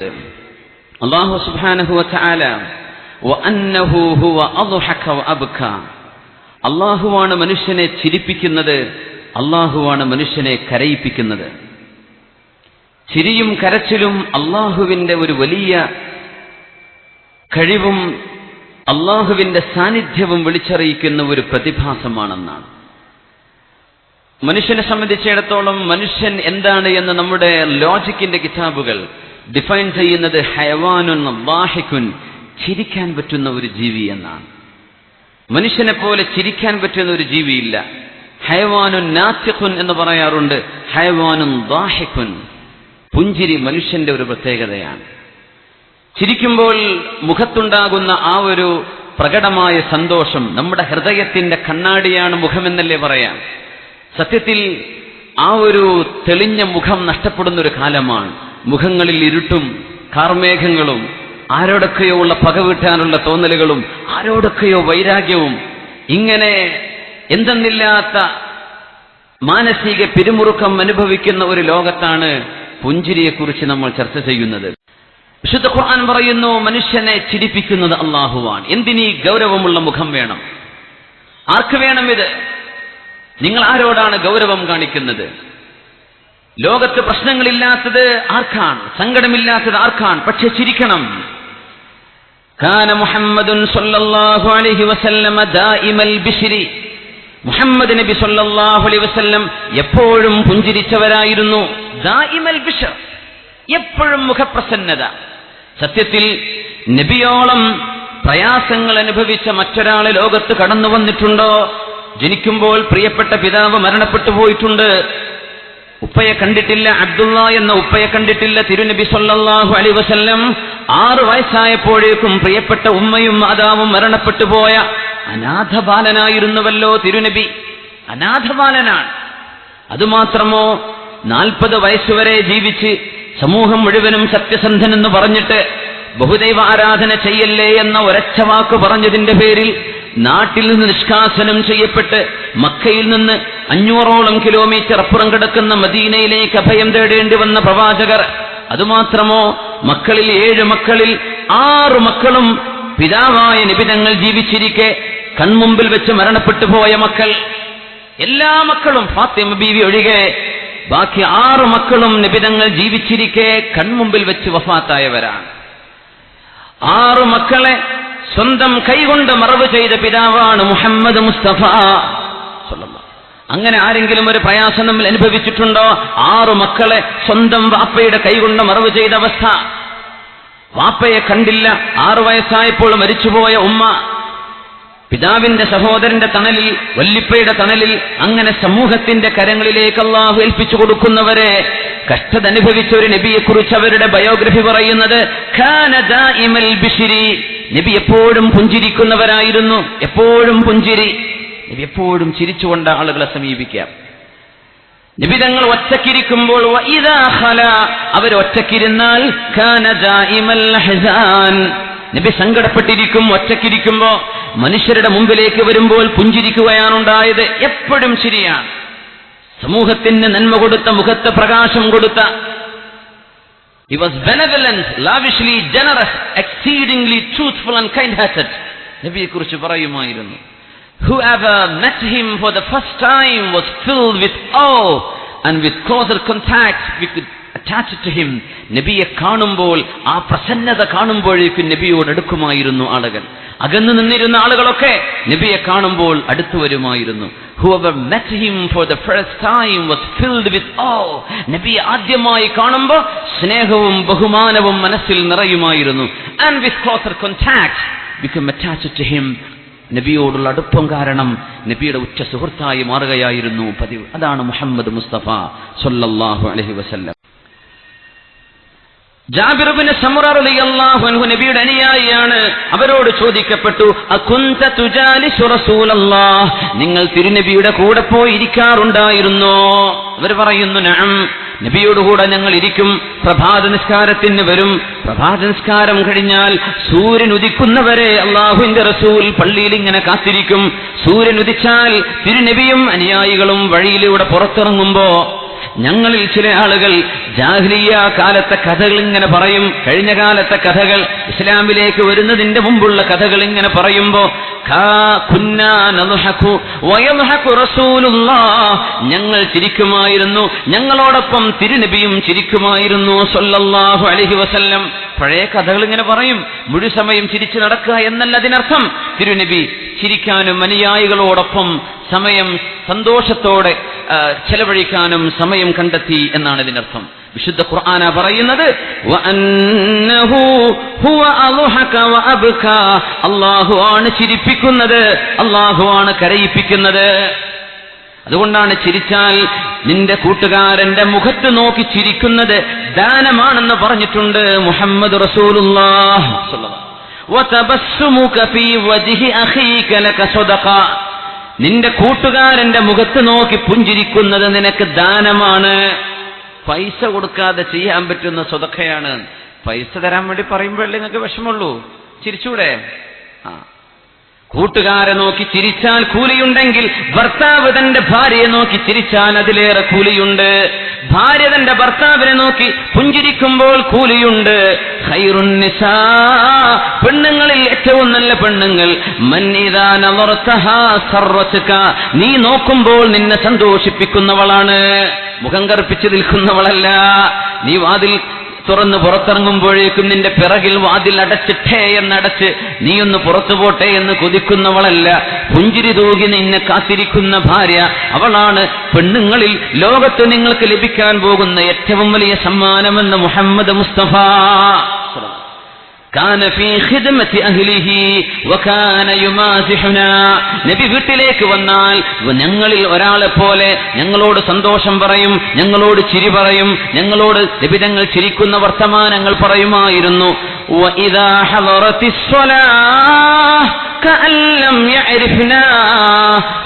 അള്ളാഹു സുബ്ഹാനഹു വതആല വഅന്നഹു ഹുവ അദ്ഹക വഅബ്ക അള്ളാഹുവാണ് മനുഷ്യനെ ചിരിപ്പിക്കുന്നത് അള്ളാഹുവാണ് മനുഷ്യനെ കരയിപ്പിക്കുന്നത്. ചിരിയും കരച്ചിലും അള്ളാഹുവിന്റെ ഒരു വലിയ കഴിവും അള്ളാഹുവിന്റെ സാന്നിധ്യവും വിളിച്ചറിയിക്കുന്ന ഒരു പ്രതിഭാസമാണെന്നാണ്. മനുഷ്യനെ സംബന്ധിച്ചിടത്തോളം മനുഷ്യൻ എന്താണ് എന്ന് നമ്മുടെ ലോജിക്കിന്റെ കിതാബുകൾ ഡിഫൈൻ ചെയ്യുന്നത് ഹയവാനുൻ വാഹിക്കുൻ ചിരിക്കാൻ പറ്റുന്ന ഒരു ജീവി എന്നാണ്. മനുഷ്യനെ പോലെ ചിരിക്കാൻ പറ്റുന്ന ഒരു ജീവിയില്ല. ഹയവാനുൻ നാത്യഖുൻ എന്ന് പറയാറുണ്ട് ഹയവാനുൻ ദാഹിഖുൻ. പുഞ്ചിരി മനുഷ്യന്റെ ഒരു പ്രത്യേകതയാണ്. ചിരിക്കുമ്പോൾ മുഖത്തുണ്ടാകുന്ന ആ ഒരു പ്രകടമായ സന്തോഷം നമ്മുടെ ഹൃദയത്തിന്റെ കണ്ണാടിയാണ് മുഖമെന്നല്ലേ പറയാം. സത്യത്തിൽ ആ ഒരു തെളിഞ്ഞ മുഖം നഷ്ടപ്പെടുന്ന ഒരു കാലമാണ്. മുഖങ്ങളിൽ ഇരുട്ടും കാർമേഘങ്ങളും ആരോടൊക്കെയോ ഉള്ള പക വീട്ടാനുള്ള തോന്നലുകളും ആരോടൊക്കെയോ വൈരാഗ്യവും ഇങ്ങനെ എന്തെന്നില്ലാത്ത മാനസിക പിരിമുറുക്കം അനുഭവിക്കുന്ന ഒരു ലോകത്താണ് പുഞ്ചിരിയെക്കുറിച്ച് നമ്മൾ ചർച്ച ചെയ്യുന്നത്. വിശുദ്ധ ഖുർആൻ പറയുന്നു മനുഷ്യനെ ചിരിപ്പിക്കുന്നത് അള്ളാഹുവാണ് എന്തിനീ ഗൗരവമുള്ള മുഖം വേണം? ആർക്ക് വേണം ഇത്? നിങ്ങൾ ആരോടാണ് ഗൗരവം കാണിക്കുന്നത്? ലോകത്ത് പ്രശ്നങ്ങളില്ലാത്തത് ആർക്കാണ്? സങ്കടമില്ലാത്തത് ആർക്കാണ്? പക്ഷെ ചിരിക്കണം. കാന മുഹമ്മദുൻ സല്ലല്ലാഹു അലൈഹി വസല്ലമ ദായിമൽ ബിശ്രി. മുഹമ്മദ് നബി സല്ലല്ലാഹു അലൈഹി വസല്ലം എപ്പോഴും പുഞ്ചിരിച്ചവരായിരുന്നു. ദായിമൽ ബിശ്ർ എപ്പോഴും മുഖപ്രസന്നത. സത്യത്തിൽ നബിയോളം പ്രയാസങ്ങൾ അനുഭവിച്ച മറ്റൊരാൾ ലോകത്ത് കടന്നു വന്നിട്ടുണ്ടോ ജനിക്കുമ്പോൾ പ്രിയപ്പെട്ട പിതാവ് മരണപ്പെട്ടു പോയിട്ടുണ്ട്. ഉപ്പയെ കണ്ടിട്ടില്ല അബ്ദുള്ള എന്ന ഉപ്പയെ കണ്ടിട്ടില്ല തിരുനബി സല്ലല്ലാഹു അലി വസല്ലം ആറു വയസ്സായപ്പോഴേക്കും പ്രിയപ്പെട്ട ഉമ്മയും മാതാവും മരണപ്പെട്ടു പോയ അനാഥബാലനായിരുന്നുവല്ലോ തിരുനബി. അനാഥബാലനാണ്. അതുമാത്രമോ നാൽപ്പത് വയസ്സുവരെ ജീവിച്ച് സമൂഹം മുഴുവനും സത്യസന്ധനെന്ന് പറഞ്ഞിട്ട് ബഹുദൈവ ആരാധന ചെയ്യല്ലേ എന്ന ഒരച്ച വാക്ക് പറഞ്ഞതിന്റെ പേരിൽ നാട്ടിൽ നിന്ന് നിഷ്കാസനം ചെയ്യപ്പെട്ട് മക്കയിൽ നിന്ന് അഞ്ഞൂറോളം കിലോമീറ്റർ അപ്പുറം കിടക്കുന്ന മദീനയിലേക്ക് അഭയം തേടേണ്ടി വന്ന പ്രവാചകർ അതുമാത്രമോ മക്കളിൽ ഏഴ് മക്കളിൽ ആറ് മക്കളും പിതാവായ നിബിതങ്ങൾ ജീവിച്ചിരിക്കെ കൺമുമ്പിൽ വെച്ച് മരണപ്പെട്ടു പോയ മക്കൾ. എല്ലാ മക്കളും ഫാത്തിമ ബീവി ഒഴികെ ബാക്കി ആറു മക്കളും നിബിതങ്ങൾ ജീവിച്ചിരിക്കെ കൺമുമ്പിൽ വെച്ച് വഫാത്തായവരാണ്. ആറ് മക്കളെ സ്വന്തം കൈകൊണ്ട് മറവ് ചെയ്ത പിതാവാണ് മുഹമ്മദ് മുസ്തഫ. അങ്ങനെ ആരെങ്കിലും ഒരു പ്രയാസം നമ്മൾ അനുഭവിച്ചിട്ടുണ്ടോ ആറു മക്കളെ സ്വന്തം വാപ്പയുടെ കൈകൊണ്ട് മറവ് ചെയ്ത അവസ്ഥ വാപ്പയെ കണ്ടില്ല ആറു വയസ്സായപ്പോൾ മരിച്ചുപോയ ഉമ്മ പിതാവിന്റെ സഹോദരന്റെ തണലിൽ വല്ലിപ്പയുടെ തണലിൽ അങ്ങനെ സമൂഹത്തിന്റെ കരങ്ങളിലേക്ക് ഏൽപ്പിച്ചു കൊടുക്കുന്നവരെ കഷ്ടത അനുഭവിച്ച ഒരു നബിയെക്കുറിച്ച് അവരുടെ ബയോഗ്രഫി പറയുന്നത്. നബി എപ്പോഴും പുഞ്ചിരിക്കുന്നവരായിരുന്നു. എപ്പോഴും പുഞ്ചിരി. നബി എപ്പോഴും ചിരിച്ചുകൊണ്ട് ആളുകളെ സമീപിക്കാം. നബി തങ്ങൾ ഒറ്റക്കിരിക്കുമ്പോൾ അവർ ഒറ്റക്കിരുന്നാൽ. നബി സങ്കടപ്പെട്ടിരിക്കും ഒറ്റക്കിരിക്കുമ്പോ മനുഷ്യരുടെ മുമ്പിലേക്ക് വരുമ്പോൾ പുഞ്ചിരിക്കുകയാണുണ്ടായത്. എപ്പോഴും ശരിയാണ് സമൂഹത്തിന് നന്മ കൊടുത്ത മുഖത്ത് പ്രകാശം കൊടുത്ത He was benevolent, lavishly generous, exceedingly truthful and kind-hearted. നബിയെ കുറിച്ച് പറയുമായിരുന്നു Whoever met him for the first time was filled with awe and with closer contact we could attach to him. നബിയെ കാണുമ്പോൾ ആ പ്രസന്നത കാണുമ്പോഴേക്കും നബിയോട് അടുക്കുമായിരുന്നു ആളുകൾ. അകന്നു നിന്നിരുന്ന ആളുകളൊക്കെ നബിയെ കാണുമ്പോൾ അടുത്തു വരുമായിരുന്നു Whoever ആദ്യമായി കാണുമ്പോൾ സ്നേഹവും ബഹുമാനവും മനസ്സിൽ നിറയുമായിരുന്നു. നബിയോടുള്ള അടുപ്പം കാരണം നബിയുടെ ഉച്ച സുഹൃത്തായി മാറുകയായിരുന്നു പതിവ്. അതാണ് മുഹമ്മദ് മുസ്തഫ സൊല്ലാഹു അലഹി വസല്ലം. ജാബിറുബിന് സമുറലിയല്ലാഹു അൻഹു നബിയുടെ അനുയായിയാണ് അവരോട് ചോദിക്കപ്പെട്ടു അകുന്ത തുജാലിസു റസൂലല്ലാഹ്? നിങ്ങൾ തിരുനബിയുടെ കൂടെ പോയി ഇരിക്കാറുണ്ടായിരുന്നോ അവർ പറയുന്നു നഅം നബിയോട് കൂടെ ഞങ്ങൾ ഇരിക്കും പ്രഭാത നിസ്കാരത്തിന് വരും. പ്രഭാത നിസ്കാരം കഴിഞ്ഞാൽ സൂര്യൻ ഉദിക്കുന്നവരെ അള്ളാഹുവിന്റെ റസൂൽ പള്ളിയിൽ ഇങ്ങനെ കാത്തിരിക്കും. സൂര്യൻ ഉദിച്ചാൽ തിരുനബിയും അനുയായികളും വഴിയിലൂടെ പുറത്തിറങ്ങുമ്പോ ഞങ്ങളിൽ ചില ആളുകൾ ജാഹ്ലിയ കാലത്തെ കഥകൾ ഇങ്ങനെ പറയും. കഴിഞ്ഞ കാലത്തെ കഥകൾ ഇസ്ലാമിലേക്ക് വരുന്നതിന്റെ മുമ്പുള്ള കഥകൾ ഇങ്ങനെ പറയുമ്പോ ഞങ്ങൾ ചിരിക്കുമായിരുന്നു. ഞങ്ങളോടൊപ്പം തിരുനബിയും ചിരിക്കുമായിരുന്നു സൊല്ലാഹു അലഹി വസല്ലം. പഴയ കഥകൾ ഇങ്ങനെ പറയും. മുഴുസമയം ചിരിച്ചു നടക്കുക എന്നല്ല അതിനർത്ഥം. തിരുനബി ചിരിക്കാനും അനുയായികളോടൊപ്പം സമയം സന്തോഷത്തോടെ ചെലവഴിക്കാനും സമയം കണ്ടെത്തി എന്നാണ് ഇതിനർത്ഥം വിശുദ്ധ ഖുർആന പറയുന്നത് അള്ളാഹു ആണ് ചിരിപ്പിക്കുന്നത് അള്ളാഹു ആണ് കരയിപ്പിക്കുന്നത്. അതുകൊണ്ടാണ് ചിരിച്ചാൽ നിന്റെ കൂട്ടുകാരന്റെ മുഖത്ത് നോക്കി ചിരിക്കുന്നത് ദാനമാണെന്ന് പറഞ്ഞിട്ടുണ്ട് മുഹമ്മദ് റസൂലുള്ളാഹ് നിന്റെ കൂട്ടുകാരന്റെ മുഖത്ത് നോക്കി പുഞ്ചിരിക്കുന്നത് നിനക്ക് ദാനമാണ്. പൈസ കൊടുക്കാതെ ചെയ്യാൻ പറ്റുന്ന സ്വതക്കയാണ്. പൈസ തരാൻ വേണ്ടി പറയുമ്പോഴല്ലേ നിങ്ങൾക്ക് വിഷമമുള്ളൂ. ചിരിച്ചൂടെ? ആ. കൂട്ടുകാരെ നോക്കി ചിരിച്ചാൽ കൂലിയുണ്ടെങ്കിൽ ഭർത്താവ് തന്റെ ഭാര്യയെ നോക്കി ചിരിച്ചാൽ അതിലേറെ കൂലിയുണ്ട്. ഭാര്യ തന്റെ ഭർത്താവിനെ നോക്കി പുഞ്ചിരിക്കുമ്പോൾ കൂലിയുണ്ട്. പെണ്ണുങ്ങളിൽ ഏറ്റവും നല്ല പെണ്ണുങ്ങൾ. നീ നോക്കുമ്പോൾ നിന്നെ സന്തോഷിപ്പിക്കുന്നവളാണ്. മുഖം കറുപ്പിച്ച് നിൽക്കുന്നവളല്ല. നീ വാതിൽ തുറന്ന് പുറത്തിറങ്ങുമ്പോഴേക്കും നിന്റെ പിറകിൽ വാതിൽ അടച്ചിട്ടേ എന്നടച്ച് നീയൊന്ന് പുറത്തു പോട്ടെ എന്ന് കൊതിക്കുന്നവളല്ല. പുഞ്ചിരി തൂകി നിന്നെ കാത്തിരിക്കുന്ന ഭാര്യ. അവളാണ് പെണ്ണുങ്ങളിൽ ലോകത്ത് നിങ്ങൾക്ക് ലഭിക്കാൻ പോകുന്ന ഏറ്റവും വലിയ സമ്മാനമെന്ന് മുഹമ്മദ് മുസ്തഫ. നബി വീട്ടിലേക്ക് വന്നാൽ ഞങ്ങളിൽ ഒരാളെ പോലെ ഞങ്ങളോട് സന്തോഷം പറയും ഞങ്ങളോട് ചിരി പറയും ഞങ്ങളോട് നബിതങ്ങൾ ചിരിക്കുന്ന വർത്തമാനങ്ങൾ പറയുമായിരുന്നു.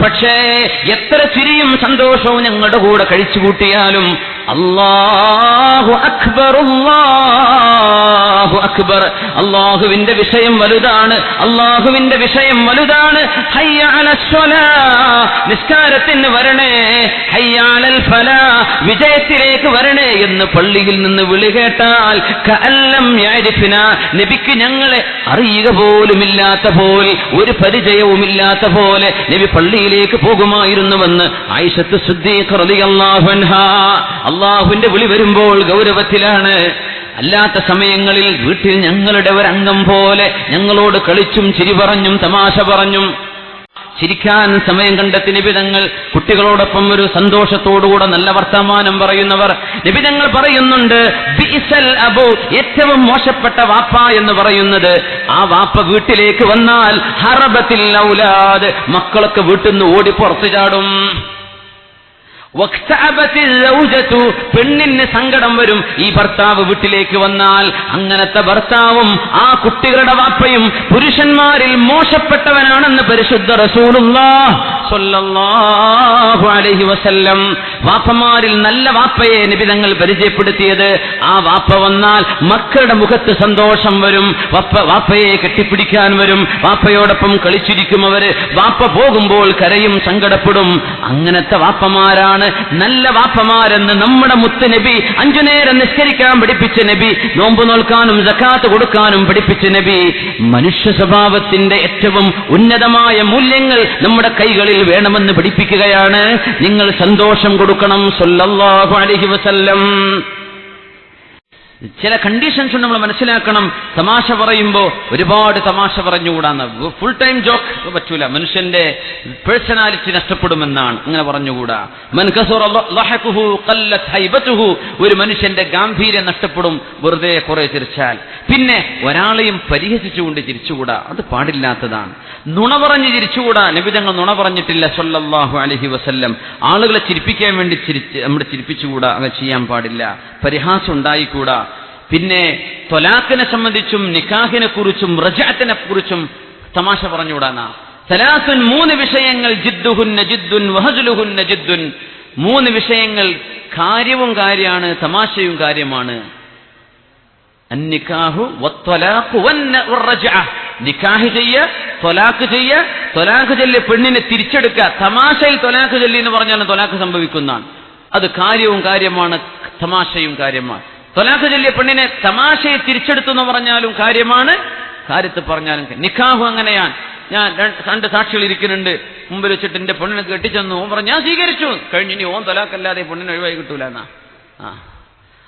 പക്ഷേ എത്ര ചിരിയും സന്തോഷവും ഞങ്ങളുടെ കൂടെ കഴിച്ചു കൂട്ടിയാലും അല്ലാഹു അക്ബർ അല്ലാഹു അക്ബർ. അള്ളാഹുവിന്റെ വിഷയം വലുതാണ്. അള്ളാഹുവിന്റെ വിഷയം വലുതാണ്. നിസ്കാരത്തിന് വരണേ. ഹയ്യ ഫല. വിജയത്തിലേക്ക് വരണേ എന്ന് പള്ളിയിൽ നിന്ന് വിളി കേട്ടാൽ. നബിക്ക് ഞങ്ങളെ അറിയുക പോലുമില്ലാത്ത പോലെ ഒരു പരിചയവുമില്ലാത്ത പോലെ നബി പള്ളിയിലേക്ക് പോകുമായിരുന്നുവെന്ന് ആയിഷത്ത് സുദ്ദീഖ് റളിയല്ലാഹു അള്ളാഹുവിന്റെ വിളി വരുമ്പോൾ ഗൗരവത്തിലാണ്. അല്ലാത്ത സമയങ്ങളിൽ വീട്ടിൽ ഞങ്ങളുടെ ഒരംഗം പോലെ ഞങ്ങളോട് കളിച്ചും ചിരി പറഞ്ഞും തമാശ പറഞ്ഞും ചിരിക്കാൻ സമയം കണ്ടെത്തി നിബിതങ്ങൾ കുട്ടികളോടൊപ്പം ഒരു സന്തോഷത്തോടുകൂടെ നല്ല വർത്തമാനം പറയുന്നവർ നിബിതങ്ങൾ പറയുന്നുണ്ട് ബിസൽ അബു ഏറ്റവും മോശപ്പെട്ട വാപ്പ എന്ന് പറയുന്നത് ആ വാപ്പ വീട്ടിലേക്ക് വന്നാൽ ഹറബത്തിൽ ഔലാദ് മക്കളൊക്കെ വീട്ടിൽ നിന്ന് ഓടി പുറത്തു ചാടും. പെണ്ണിന് സങ്കടം വരും. ഈ ഭർത്താവ് വീട്ടിലേക്ക് വന്നാൽ അങ്ങനത്തെ ഭർത്താവും ആ കുട്ടികളുടെ വാപ്പയും പുരുഷന്മാരിൽ മോശപ്പെട്ടവനാണെന്ന് പരിശുദ്ധ സ്വല്ലല്ലാഹു വസല്ലം വാപ്പമാരിൽ നല്ല വാപ്പയെ നിബിതങ്ങൾ പരിചയപ്പെടുത്തിയത്. ആ വാപ്പ വന്നാൽ മക്കളുടെ മുഖത്ത് സന്തോഷം വരും. വാപ്പ വാപ്പയെ കെട്ടിപ്പിടിക്കാൻ വരും. വാപ്പയോടൊപ്പം കളിച്ചിരിക്കും അവർ. വാപ്പ പോകുമ്പോൾ കരയും സങ്കടപ്പെടും. അങ്ങനത്തെ വാപ്പമാരാണ്. നല്ല വാപ്പമാരെന്ന് നമ്മുടെ മുത്ത് നബി അഞ്ചു നേരം നിസ്കരിക്കാൻ പഠിപ്പിച്ച നബി നോമ്പ് നോൽക്കാനും ജക്കാത്ത് കൊടുക്കാനും പഠിപ്പിച്ച നബി. മനുഷ്യ സ്വഭാവത്തിന്റെ ഏറ്റവും ഉന്നതമായ മൂല്യങ്ങൾ നമ്മുടെ കൈകളിൽ വേണമെന്ന് പഠിപ്പിക്കുകയാണ്. നിങ്ങൾ സന്തോഷം കൊടുക്കണം. സൊല്ലാഹു അലഹി വസല്ലം. ചില കണ്ടീഷൻസ് നമ്മൾ മനസ്സിലാക്കണം. തമാശ പറയുമ്പോൾ ഒരുപാട് തമാശ പറഞ്ഞുകൂടാന്ന്. ഫുൾ ടൈം ജോക്ക് പറ്റൂല. മനുഷ്യന്റെ പേഴ്സണാലിറ്റി നഷ്ടപ്പെടുമെന്നാണ് അങ്ങനെ പറഞ്ഞുകൂടാ. ഒരു മനുഷ്യന്റെ ഗാംഭീര്യം നഷ്ടപ്പെടും. വെറുതെ കുറെ ചിരിച്ചാൽ. പിന്നെ ഒരാളെയും പരിഹസിച്ചുകൊണ്ട് ചിരിച്ചുകൂടാ. അത് പാടില്ലാത്തതാണ്. നുണ പറഞ്ഞ് ചിരിച്ചുകൂടാ. നബിതങ്ങൾ നുണ പറഞ്ഞിട്ടില്ല. സൊല്ലാഹു അലഹി വസല്ലം. ആളുകളെ ചിരിപ്പിക്കാൻ വേണ്ടി ചിരിച്ച് നമ്മുടെ ചിരിപ്പിച്ചുകൂടാ. അങ്ങനെ ചെയ്യാൻ പാടില്ല. പരിഹാസം ഉണ്ടായിക്കൂടാ. പിന്നെ തൊലാഖിനെ സംബന്ധിച്ചും നിക്കാഹിനെ കുറിച്ചും റജാത്തിനെ കുറിച്ചും തമാശ പറഞ്ഞുകൂടാന്നാ സലാസുൻ മൂന്ന് വിഷയങ്ങൾ ജിദ്ദുഹുൻ നജിദ്ദുൻ വഹജുലുഹുന്ന നജിദ്ദുൻ മൂന്ന് വിഷയങ്ങൾ കാര്യവും കാര്യമാണ് തമാശയും കാര്യമാണ്. നിക്കാഹ് ചെയ്യ തൊലാഖ് ചെയ്യ തൊലാഖ് ചൊല്ലി പെണ്ണിനെ തിരിച്ചെടുക്കുക തമാശയിൽ തൊലാക്ക് ചൊല്ലി എന്ന് പറഞ്ഞാൽ തൊലാക്ക് സംഭവിക്കുന്നതാണ്. അത് കാര്യവും കാര്യമാണ് തമാശയും കാര്യമാണ്. തൊലാഖ് ചൊല്ലിയ പെണ്ണിനെ തമാശയെ തിരിച്ചെടുത്തു എന്ന് പറഞ്ഞാലും കാര്യമാണ്. കാര്യത്ത് പറഞ്ഞാലും. നിക്കാഹു അങ്ങനെയാണ്. ഞാൻ രണ്ട് സാക്ഷികൾ ഇരിക്കുന്നുണ്ട്. മുമ്പിൽ വെച്ചിട്ട് എന്റെ പെണ്ണിനെ കെട്ടിച്ചെന്നു. ഓൻ പറഞ്ഞു ഞാൻ സ്വീകരിച്ചു. കഴിഞ്ഞ് ഇനി ഓൻ തൊലാക്കല്ലാതെ പെണ്ണിനെ ഒഴിവായി കിട്ടൂല എന്നാ. ആ.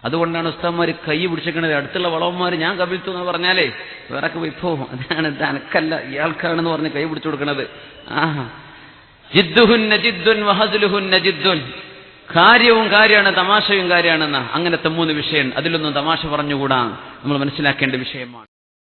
അതുകൊണ്ടാണ് ഉസ്താന്മാർ കൈ പിടിച്ചിരിക്കുന്നത് അടുത്തുള്ള വളവന്മാര് ഞാൻ കവിത്തു എന്ന് പറഞ്ഞാലേ വേറെ വിഭവം. അതാണ് തനക്കല്ല ഇയാൾക്കാണെന്ന് പറഞ്ഞ് കൈ പിടിച്ചു കൊടുക്കണത്. ആ ജിദ്ദുഹുൻ നജിദ്ദുൻ വഹദുലുഹുൻ ജിദ്ദുൻ. കാര്യവും കാര്യമാണ് തമാശയും കാര്യമാണെന്ന. അങ്ങനത്തെ മൂന്ന് വിഷയം അതിലൊന്നും തമാശ പറഞ്ഞുകൂടാ. നമ്മൾ മനസ്സിലാക്കേണ്ട വിഷയമാണ്.